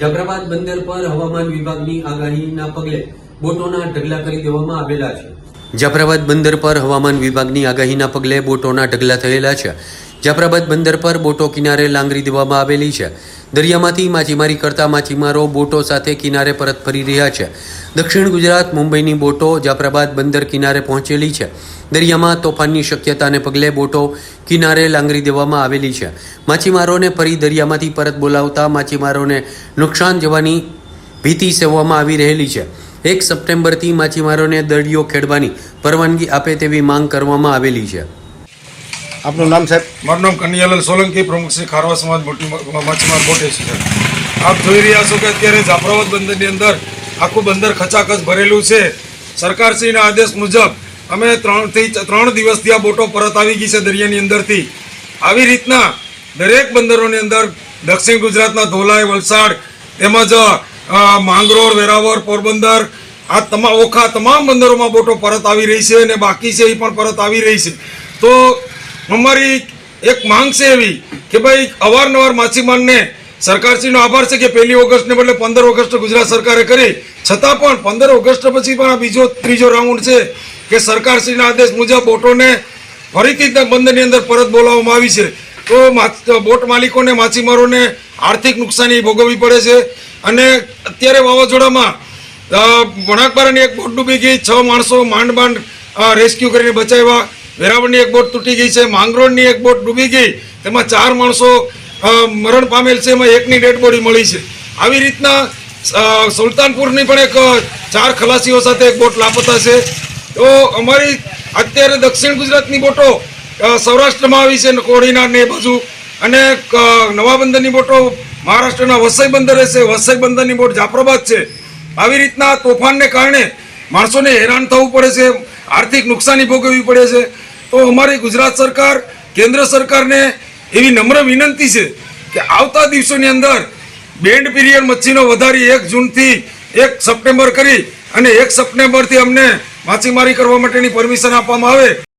જાફરાબાદ બંદર પર હવામાન વિભાગની આગાહીના પગલે બોટોના ઢગલા કરી દેવામાં આવેલા છે. જાફરાબાદ બંદર પર હવામાન વિભાગની આગાહીના પગલે બોટોના ઢગલા થયેલા છે. જાફરાબાદ બંદર પર બોટો કિનારે લાંગરી દેવામાં આવેલી છે. દરિયામાંથી માછીમારી કરતા માછીમારો બોટો સાથે કિનારે પરત ફરી રહ્યા છે. દક્ષિણ ગુજરાત, મુંબઈની બોટો જાફરાબાદ બંદર કિનારે પહોંચેલી છે. દરિયામાં તોફાનની શક્યતાને પગલે બોટો કિનારે લાંગરી દેવામાં આવેલી છે. માછીમારોને ફરી દરિયામાંથી પરત બોલાવતા માછીમારોને નુકસાન જવાની ભીતિ સેવવામાં આવી રહેલી છે. એક સપ્ટેમ્બરથી માછીમારોને દરિયો ખેડવાની પરવાનગી આપે તેવી માંગ કરવામાં આવેલી છે. આપનું નામ સાહેબ? મારું નામ કન્યાલાલ સોલંકી પ્રમુખ શ્રી ખારવા સમાજ મોટી માછીમાર બોટેજ છે. આપ જોઈ રહ્યા છો કે અત્યારે જાફરાબાદ બંદરની અંદર આખું બંદર ખચાખચ ભરેલું છે. સરકારશ્રીના આદેશ મુજબ અમે ત્રણથી ત્રણ દિવસથી આ બોટો પરત આવી ગઈ છે દરિયાની અંદરથી. આવી રીતના દરેક બંદરોની અંદર દક્ષિણ ગુજરાતના ધોલાઈ વલસાડ તેમજ માંગરોળ વેરાવર પોરબંદર, આ તમામ ઓખા તમામ બંદરોમાં બોટો પરત આવી રહી છે અને બાકી છે એ પણ પરત આવી રહી છે. તો અમારી એક માંગ છે એવી કે ભાઈ અવારનવાર માછીમારને સરકારશ્રીનો આભાર છે કે પહેલી ઓગસ્ટને બદલે પંદર ઓગસ્ટ ગુજરાત સરકારે કરી. છતાં પણ પંદર ઓગસ્ટ પછી પણ આ બીજો, ત્રીજો રાઉન્ડ છે કે સરકારશ્રીના આદેશ મુજબ બોટોને ફરીથી બંદરની અંદર પરત બોલાવવામાં આવી છે. તો બોટ માલિકોને, માછીમારોને આર્થિક નુકસાની ભોગવવી પડે છે. અને અત્યારે વાવાઝોડામાં વણાકબારાની એક બોટ ડૂબી ગઈ, છ માણસો માંડ માંડ રેસ્ક્યુ કરીને બચાવ્યા. વેરાવળની એક બોટ તૂટી ગઈ છે, માંગરોળની એક બોટ ડૂબી ગઈ, તેમાં ચાર માણસો મરણ પામેલ છે, એમાં એકની ડેડ બોડી મળી છે. આવી રીતના સુલતાનપુરની પણ એક ચાર ખલાસીઓ સાથે એક બોટ લાપતા છે. તો અમારી અત્યારે દક્ષિણ ગુજરાતની બોટો સૌરાષ્ટ્રમાં આવી છે કોડીનાર ને બાજુ. અને નવાબંદરની નવા બંદરની બોટો મહારાષ્ટ્રના વસઈ બંદર છે વસઈ બંદરની બોટ જાફરાબાદ છે. આવી રીતના તોફાનને કારણે માણસોને હેરાન થવું પડે છે. આર્થિક નુકસાની ભોગવવી પડે છે. તો અમારી ગુજરાત સરકાર, કેન્દ્ર સરકારને એવી નમ્ર વિનંતી છે કે આવતા દિવસોની અંદર બેન્ડ પીરિયડ મચ્છીનો વધારી એક જૂનથી એક સપ્ટેમ્બર કરી અને એક સપ્ટેમ્બરથી અમને માછીમારી કરવા માટેની પરમિશન આપવામાં આવે.